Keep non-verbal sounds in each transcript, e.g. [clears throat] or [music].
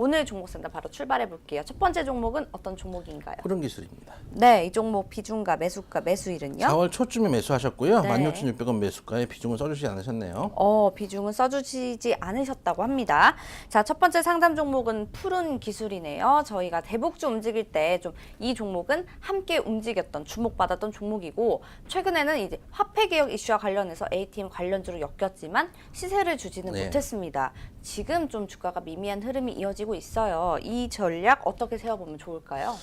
오늘 종목 센터 바로 출발해 볼게요. 첫 번째 종목은 어떤 종목인가요? 푸른 기술입니다. 네, 이 종목 비중가 매수가 매수일은요? 4월 초쯤에 매수하셨고요. 네. 16,600원 매수가에 비중을 써주시지 않으셨네요. 어, 비중은 써주시지 않으셨다고 합니다. 자, 첫 번째 상담 종목은 푸른 기술이네요. 저희가 대북주 움직일 때 좀 이 종목은 함께 움직였던 주목받았던 종목이고 최근에는 이제 화폐 개혁 이슈와 관련해서 ATM 관련주로 엮였지만 시세를 주지는 네. 못했습니다. 지금 좀 주가가 미미한 흐름이 이어지고 있어요. 이 전략 어떻게 세워보면 좋을까요?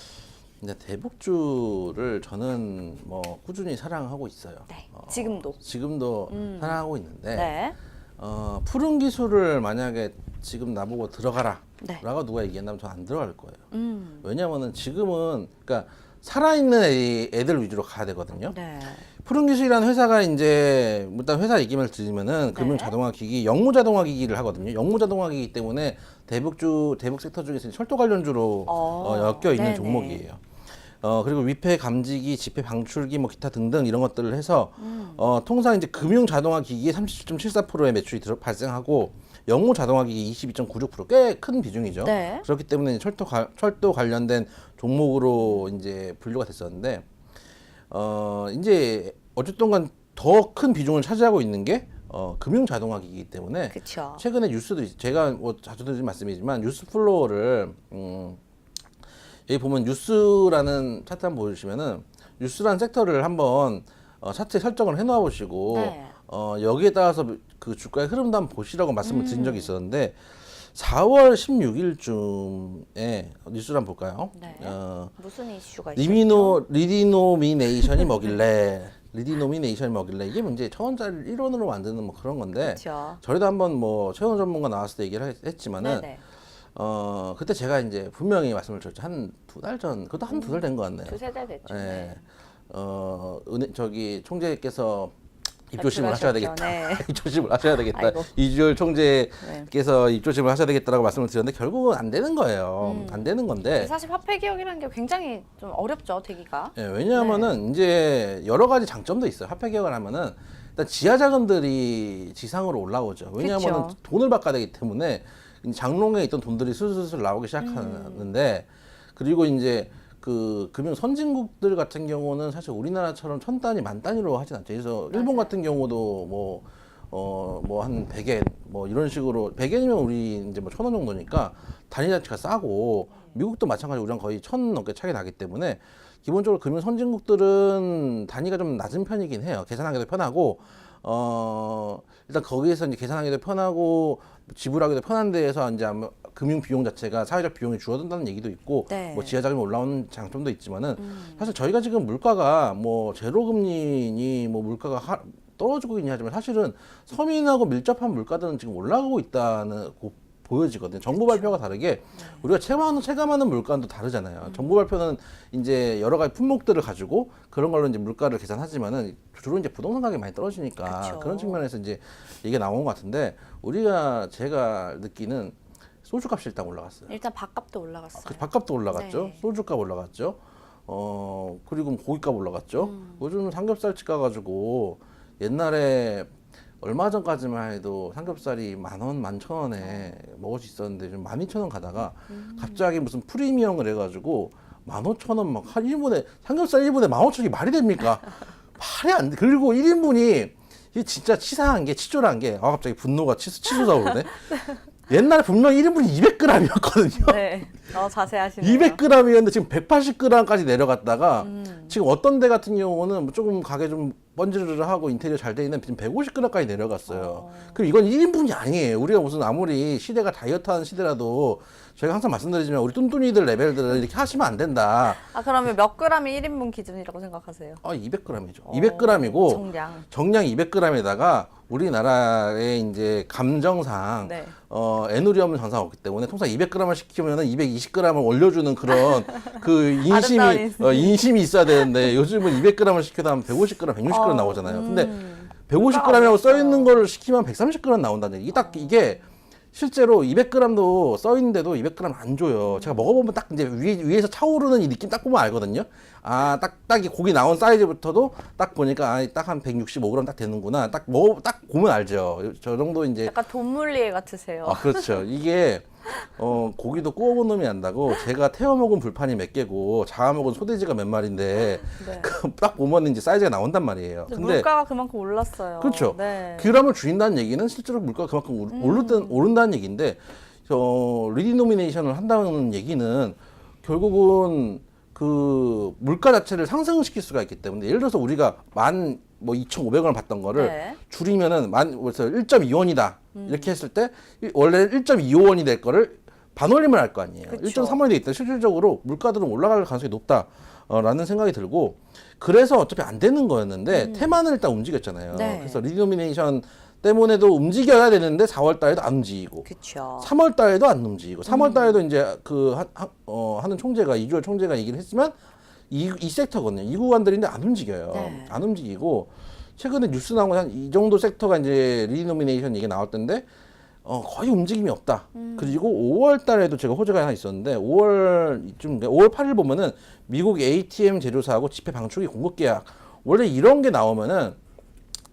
근데 대북주를 저는 뭐 꾸준히 사랑하고 있어요. 네, 어, 지금도. 지금도 사랑하고 있는데 네. 어, 푸른 기술을 만약에 지금 나보고 들어가라 네. 라고 누가 얘기한다면 저는 안 들어갈 거예요. 음. 왜냐면은 지금은 그러니까 살아있는 애, 애들 위주로 가야 되거든요. 네. 푸른 기술이라는 회사가 이제 일단 회사 얘기만 드리면은 금융 네. 자동화 기기, 영무 자동화 기기를 하거든요. 영무 자동화 기기 때문에 대북주 대북 섹터 중에서 철도 관련주로 어, 어, 엮여 있는 네네. 종목이에요. 어 그리고 위패 감지기, 지폐 방출기, 뭐 기타 등등 이런 것들을 해서 음. 어 통상 이제 금융 자동화 기기에 37.74%의 매출이 들어, 발생하고 영무 자동화 기기 22.96%꽤 큰 비중이죠. 네. 그렇기 때문에 철도 가, 철도 관련된 종목으로 이제 분류가 됐었는데 어 이제 어쨌든 간 더 큰 비중을 차지하고 있는 게 어, 금융 자동화 기기이기 때문에 그렇죠. 최근에 뉴스도 있- 제가 뭐 자주 드리는 말씀이지만 뉴스 플로어를 음, 여기 보면 뉴스라는 차트 한번 보시면은 뉴스라는 sek터를 한번 어, 차트에 설정을 해놓아 보시고 네. 어, 여기에 따라서 그 주가의 흐름도 한번 보시라고 말씀을 드린 음. 적이 있었는데 4월 16일쯤에 뉴스를 한번 볼까요? 네. 어, 무슨 이슈가 있죠? 리미노 리디노미네이션이 뭐길래 [laughs] 리디노미네이션이 뭐길래 이게 문제 천 원짜리 1원으로 만드는 뭐 그런 건데 그렇죠. 저희도 한번 뭐 채용 전문가 나왔을 때 얘기를 했- 했지만은 네네. 어 그때 제가 이제 분명히 말씀을 드렸죠 한 두 달 전 그것도 한 두 달 된 것 같네요. 두세 달 됐죠. 예. 네. 어 은행 저기 총재께서 입조심을 하셔야. 되겠다. 네. [laughs] 입조심을 하셔야 되겠다. 아이고. 이주열 총재께서 입조심을 하셔야 되겠다라고 말씀을 드렸는데 결국은 안 되는 거예요. 음. 안 되는 건데. 사실 화폐 개혁이라는 게 굉장히 좀 어렵죠, 되기가. 예, 왜냐하면은 이제 여러 가지 장점도 있어요. 화폐 개혁을 하면은 일단 지하 자금들이 지상으로 올라오죠. 왜냐하면은 그쵸. 돈을 바꿔야 되기 때문에 장롱에 있던 돈들이 슬슬슬 나오기 시작하는데 그리고 이제 그 금융 선진국들 같은 경우는 사실 우리나라처럼 천 단위 만 단위로 하진 않죠. 그래서 일본 같은 경우도 뭐 어 뭐 한 100엔 뭐 이런 식으로 100엔이면 우리 이제 뭐 천 원 정도니까 단위 자체가 싸고 미국도 마찬가지로 우리랑 거의 천 넘게 차이 나기 때문에 기본적으로 금융 선진국들은 단위가 좀 낮은 편이긴 해요. 계산하기도 편하고 어 일단 거기에서 이제 계산하기도 편하고 지불하기도 편한 데에서 이제 아마 금융 비용 자체가 사회적 비용이 줄어든다는 얘기도 있고 네. 뭐 지하 자금이 올라오는 장점도 있지만은 사실 저희가 지금 물가가 뭐 제로 금리니 뭐 물가가 하, 떨어지고 있냐 하지만 사실은 서민하고 밀접한 물가들은 지금 올라가고 있다는 고, 보여지거든요. 정부 발표가 다르게 우리가 체감하는 체감하는 물가도 다르잖아요. 정부 발표는 이제 여러 가지 품목들을 가지고 그런 걸로 이제 물가를 계산하지만은 주로 이제 부동산 가격이 많이 떨어지니까 그쵸. 그런 측면에서 이제 이게 나온 것 같은데 우리가 제가 느끼는 소주값이 일단 올라갔어요. 일단 밥값도 올라갔어요. 그 밥값도 올라갔죠. 네. 소주값 올라갔죠. 어 그리고 고기값 올라갔죠. 음. 요즘 삼겹살집 가가지고 옛날에 얼마 전까지만 해도 삼겹살이 만 원, 만천 원에 먹을 수 있었는데 좀만 이천 원 가다가 음. 갑자기 무슨 프리미엄을 해가지고 만 오천 원 막한 1인분에 삼겹살 1인분에 만 오천이 말이 됩니까? [laughs] 말이 안 돼. 그리고 1인분이 이게 진짜 치사한 게 치졸한 게 아 갑자기 분노가 치수 치솟아 오르네. [laughs] 옛날에 분명히 1인분이 200g이었거든요. 네. 어, 자세하시네요. 200g이었는데 지금 180g까지 내려갔다가 음. 지금 어떤 데 같은 경우는 뭐 조금 가게 좀 번지르르 하고 인테리어 잘 돼 있는 지금 150g까지 내려갔어요. 어. 그럼 이건 1인분이 아니에요. 우리가 무슨 아무리 시대가 다이어트 하는 시대라도 저희가 항상 말씀드리지만 우리 뚠뚠이들 레벨들은 이렇게 하시면 안 된다. 아, 그러면 몇 그램이 1인분 기준이라고 생각하세요? 아, 200g이죠. 어, 200g이고 정량. 정량 200g에다가 우리나라의 이제 감정상 네. 어 에누리 없는 전사가 없기 때문에 통상 200g을 시키면은 220g을 올려주는 그런 [laughs] 그 인심이. 어, 인심이 있어야 되는데 요즘은 200g을 시켜도 한 150g, 160g 어, 나오잖아요. 근데 음. 150g이라고 써 있는 걸 시키면 130g 나온다는 얘기. 딱 이게 실제로 200g도 써 있는데도 200g 안 줘요. 제가 먹어보면 딱 이제 위, 위에 서 차오르는 이 느낌 딱 보면 알거든요. 아, 딱, 딱 이 고기 나온 사이즈부터도 딱 보니까 아, 딱한 165g 딱 되는구나. 딱 먹어, 딱 보면 알죠. 저 정도 이제 약간 돈물리에 같으세요. 아, 그렇죠. 이게 어 고기도 구워본 놈이 안다고 제가 태워 먹은 불판이 몇 개고 잡아 먹은 소돼지가 몇 마리인데 네. [laughs] 딱 보면 이제 사이즈가 나온단 말이에요. 근데 물가가 그만큼 올랐어요. 그렇죠. 네. 그람을 줄인다는 얘기는 실제로 물가가 그만큼 오- 오른다, 오른다는 얘기인데 저 리디노미네이션을 한다는 얘기는 결국은 그 물가 자체를 상승시킬 수가 있기 때문에 예를 들어서 우리가 만 뭐 2,500원을 받던 거를 네. 줄이면은 만 그래서 1.2원이다 이렇게 했을 때 일- 원래 1.25원이 될 거를 반올림을 할 거 아니에요. 그쵸. 1.3원이 돼 있다. 실질적으로 물가들은 올라갈 가능성이 높다라는 생각이 들고 그래서 어차피 안 되는 거였는데 테마는 일단 움직였잖아요. 음. 네. 그래서 리노미네이션 때문에도 움직여야 되는데 4월 달에도 안 움직이고 그렇죠. 3월 달에도 안 움직이고 3월 음. 달에도 이제 그 하, 하, 어, 하는 총재가 이주열 총재가 얘기를 했지만 이, 이 섹터거든요. 이 구간들인데 안 움직여요. 네. 안 움직이고 최근에 뉴스 나온 거한이 정도 섹터가 이제 리노미네이션 얘기 나올 텐데 어, 거의 움직임이 없다. 음. 그리고 5월 달에도 제가 호재가 하나 있었는데 5월 이쯤 5월 8일 보면은 미국 ATM 제조사하고 지폐 방출기 공급 계약 원래 이런 게 나오면은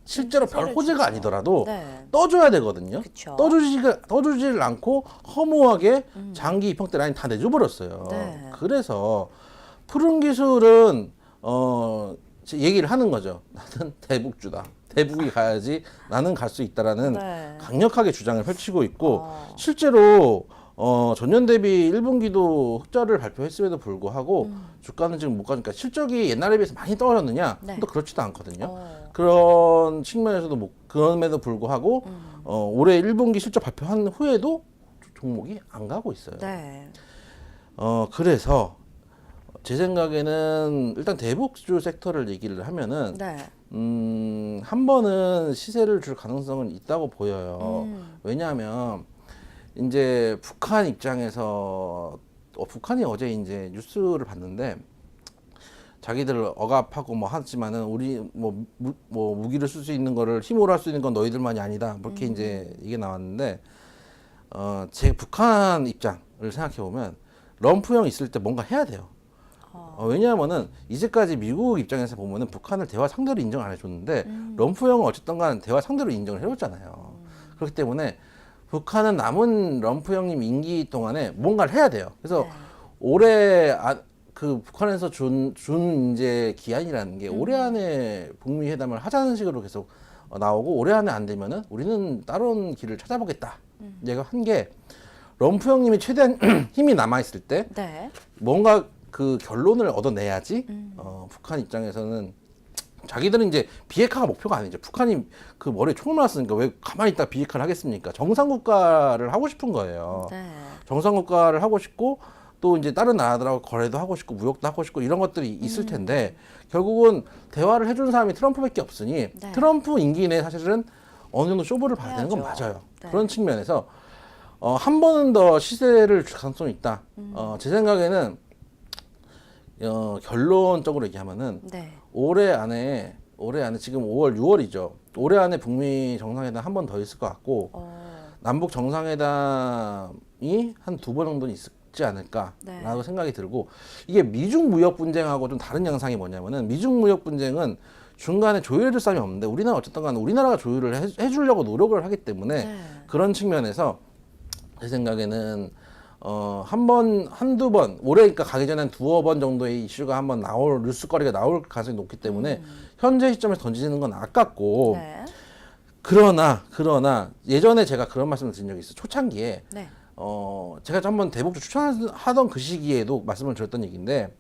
실제로 별 시세를 호재가. 아니더라도 네. 떠줘야 되거든요. 그쵸. 떠주지가 떠주지를 않고 허무하게 장기 입형 때 라인 다 내줘버렸어요. 네. 그래서 푸른 기술은 어제 얘기를 하는 거죠. [laughs] 나는 대북주다. 대북이 가야지 나는 갈 수 있다라는 네. 강력하게 주장을 펼치고 있고 어. 실제로 어 전년 대비 1분기도 흑자를 발표했음에도 불구하고 주가는 지금 못 가니까 실적이 옛날에 비해서 많이 떨어졌느냐? 네. 또 그렇지도 않거든요. 어. 그런 측면에서도 뭐 그럼에도 불구하고 음. 어, 올해 1분기 실적 발표한 후에도 종목이 안 가고 있어요. 네. 어 그래서 제 생각에는 일단 대북주 섹터를 얘기를 하면은 네. 음, 한 번은 시세를 줄 가능성은 있다고 보여요. 음. 왜냐하면 이제 북한 입장에서 어, 북한이 어제 이제 뉴스를 봤는데 자기들 억압하고 뭐 하지만은 우리 뭐, 무, 뭐 무기를 쓸 수 있는 거를 힘으로 할 수 있는 건 너희들만이 아니다. 뭐 이렇게 이제 이게 나왔는데 어, 제 북한 입장을 생각해 보면 럼프형 있을 때 뭔가 해야 돼요. 어, 왜냐하면은 이제까지 미국 입장에서 보면은 북한을 대화 상대로 인정 안 해줬는데 럼프형은 어쨌든 간 대화 상대로 인정을 해줬잖아요. 그렇기 때문에 북한은 남은 럼프 형님 임기 동안에 뭔가를 해야 돼요. 그래서 올해 아, 그 북한에서 준, 준 이제 기한이라는 게 올해 안에 북미 회담을 하자는 식으로 계속 어, 나오고 올해 안에 안 되면은 우리는 다른 길을 찾아보겠다. 얘가 한 게 럼프 형님이 최대한 [clears throat] 힘이 남아 있을 때 네. 뭔가 그 결론을 얻어내야지 어, 북한 입장에서는 자기들은 이제 비핵화가 목표가 아니죠. 북한이 그 머리에 총을 놨으니까 왜 가만히 있다 비핵화를 하겠습니까? 정상국가를 하고 싶은 거예요. 네. 정상국가를 하고 싶고 또 이제 다른 나라들하고 거래도 하고 싶고 무역도 하고 싶고 이런 것들이 있을 텐데 결국은 대화를 해주는 사람이 트럼프밖에 없으니 네. 트럼프 임기 내에 사실은 어느 정도 쇼부를 봐야 되는 건. 맞아요. 네. 그런 측면에서 어, 한 번은 더 시세를 줄 가능성이 있다. 음. 어, 제 생각에는 어, 결론적으로 얘기하면은 네. 올해 안에 올해 안에 지금 5월 6월이죠. 올해 안에 북미 정상회담 한 번 더 있을 것 같고 어. 남북 정상회담이 한 두 번 정도는 있지 않을까라고 네. 생각이 들고 이게 미중 무역 분쟁하고 좀 다른 양상이 뭐냐면은 미중 무역 분쟁은 중간에 조율해줄 사람이 없는데 우리나라 어쨌든 간에 우리나라가 조율을 해, 해주려고 노력을 하기 때문에 네. 그런 측면에서 제 생각에는 어, 한 번, 한두 번, 올해 그러니까 가기 전에 한 두어 번 정도의 이슈가 한번 나올, 뉴스거리가 나올 가능성이 높기 때문에 현재 시점에서 던지는 건 아깝고, 음. 네. 그러나, 그러나, 예전에 제가 그런 말씀을 드린 적이 있어요. 초창기에, 네. 어, 제가 한번 대북주 추천하던 그 시기에도 말씀을 드렸던 얘기인데,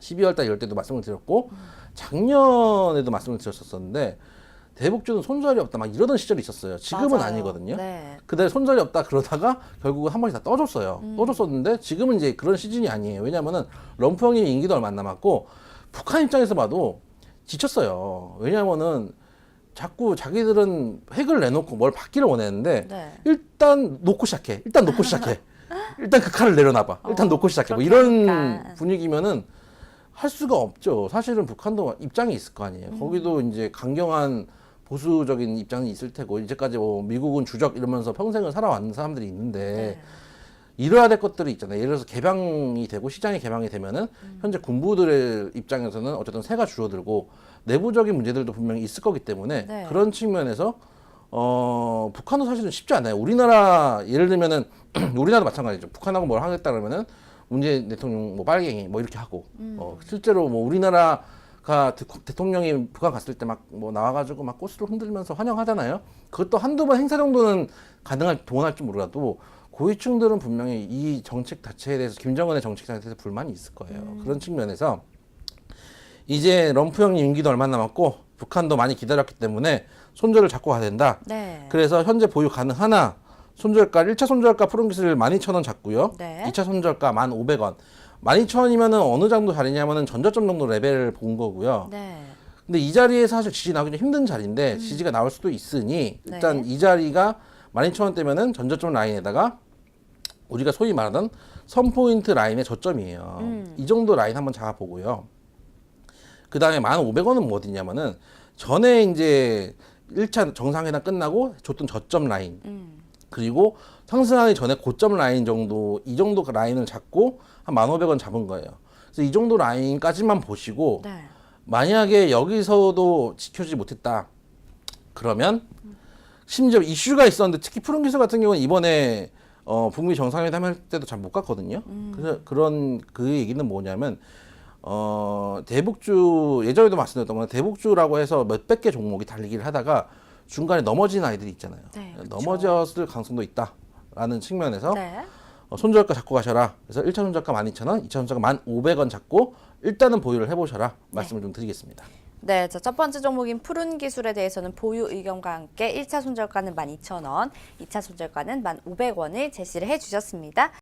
12월 달 이럴 때도 말씀을 드렸고, 작년에도 말씀을 드렸었는데, 대북주는 손절이 없다, 막 이러던 시절이 있었어요. 지금은 맞아요. 아니거든요. 네. 그때 손절이 없다 그러다가 결국은 한 번씩 다 떠줬어요. 음. 떠줬었는데 지금은 이제 그런 시즌이 아니에요. 왜냐면은 럼프 형님 임기도 얼마 안 남았고 북한 입장에서 봐도 지쳤어요. 왜냐면은 자꾸 자기들은 핵을 내놓고 뭘 받기를 원했는데 네. 일단 놓고 시작해. 일단 놓고 시작해. [laughs] 일단 그 칼을 내려놔봐. 일단 어, 놓고 시작해. 뭐 이런 하니까. 분위기면은 할 수가 없죠. 사실은 북한도 입장이 있을 거 아니에요. 음. 거기도 이제 강경한 보수적인 입장이 있을 테고 이제까지 뭐 미국은 주적 이러면서 평생을 살아왔는 사람들이 있는데 네. 이뤄야 될 것들이 있잖아요. 예를 들어서 개방이 되고 시장이 개방이 되면은 음. 현재 군부들의 입장에서는 어쨌든 세가 줄어들고 내부적인 문제들도 분명히 있을 거기 때문에 네. 그런 측면에서 어, 북한도 사실은 쉽지 않아요. 우리나라 예를 들면은 [clears throat] 우리나라도 마찬가지죠. 북한하고 뭘 하겠다 그러면은 문재인 대통령 뭐 빨갱이 뭐 이렇게 하고 어, 실제로 뭐 우리나라 가 대- 대통령이 북한 갔을 때 막 뭐 나와가지고 막 꽃을 흔들면서 환영하잖아요. 그것도 한두 번 행사 정도는 가능할 동원할 줄 몰라도 고위층들은 분명히 이 정책 자체에 대해서 김정은의 정책 자체에 대해서 불만이 있을 거예요. 그런 측면에서 이제 럼프 형님 임기도 얼마 남았고 북한도 많이 기다렸기 때문에 손절을 잡고 가야 된다. 네. 그래서 현재 보유 가능하나 손절가 1차 손절가 푸른 기술 12,000원 잡고요. 네. 2차 손절가 1,500원. 12,000원이면은 어느 정도 자리냐면은 전저점 정도 레벨을 본 거고요. 네. 근데 이 자리에 사실 지지 나오기 좀 힘든 자리인데 지지가 나올 수도 있으니 일단 이 자리가 12,000원대면은 전저점 라인에다가 우리가 소위 말하던 선포인트 라인의 저점이에요. 이 정도 라인 한번 잡아보고요. 그 다음에 1,500원은 뭐 어디냐면은 전에 이제 1차 정상회담 끝나고 줬던 저점 라인. 그리고 상승하기 전에 고점 라인 정도, 이 정도 라인을 잡고 한 1,500원 잡은 거예요. 그래서 이 정도 라인까지만 보시고 네. 만약에 여기서도 지켜주지 못했다. 그러면 심지어 이슈가 있었는데 특히 푸른 기술 같은 경우는 이번에 어, 북미 정상회담 할 때도 잘 못 갔거든요. 그래서 그런 그 얘기는 뭐냐면 어, 대북주 예전에도 말씀드렸던 건 대북주라고 해서 몇백 개 종목이 달리기를 하다가 중간에 넘어진 아이들이 있잖아요. 네. 넘어졌을 가능성도 있다라는 측면에서 네. 어, 손절가 잡고 가셔라. 그래서 1차 손절가 12,000원, 2차 손절가 1,500원 잡고 일단은 보유를 해보셔라. 말씀을 좀 드리겠습니다. 네, 자, 첫 번째 종목인 푸른 기술에 대해서는 보유 의견과 함께 1차 손절가는 12,000원, 2차 손절가는 1,500원을 제시를 해주셨습니다.